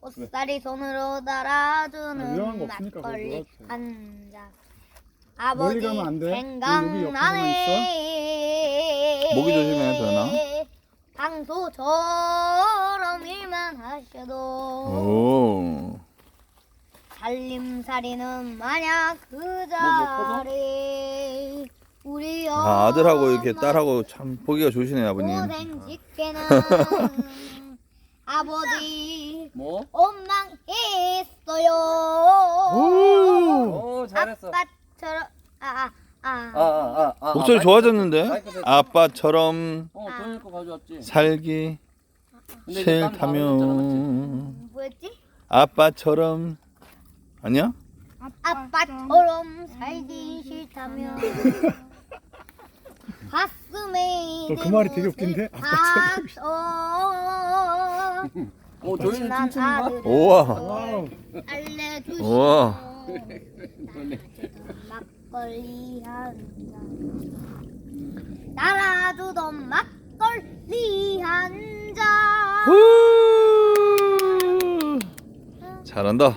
꽃살이 손으로 아, 달아주는 거 없으니까 막걸리 그거 한 잔. 아버지 가면 안 돼. 여기 옆에 생각나네. 모기 조심해, 도연아. 강소처럼 일만 하셔도 오. 살림살이는 만약 그 뭐, 자리 우리 아, 아들하고 이렇게 엄마 딸하고 참 보기가 좋으시네 아버님. 고생 짓게는 아버지 뭐? 원망했어요 오 잘했어. 아빠처럼 아아 아 아, 아, 아, 아, 목소리 아, 좋아졌는데? 마이크 대- 아빠처럼 어, 가져왔지. 살기 근데 이제 땀 나오고 있잖아, 싫다면 뭐였지? 아빠처럼 아니야? 아빠처럼 살기 싫다면 가슴에 어, 그 말이 되게 웃긴데? 아빠처럼. 닥쳐 어, 조이는 난 춤추는 거? 아들을 우와. 와우. 알려주시오 우와. 막걸리 한잔 따라주던 막걸리 한 잔 후. 잘한다.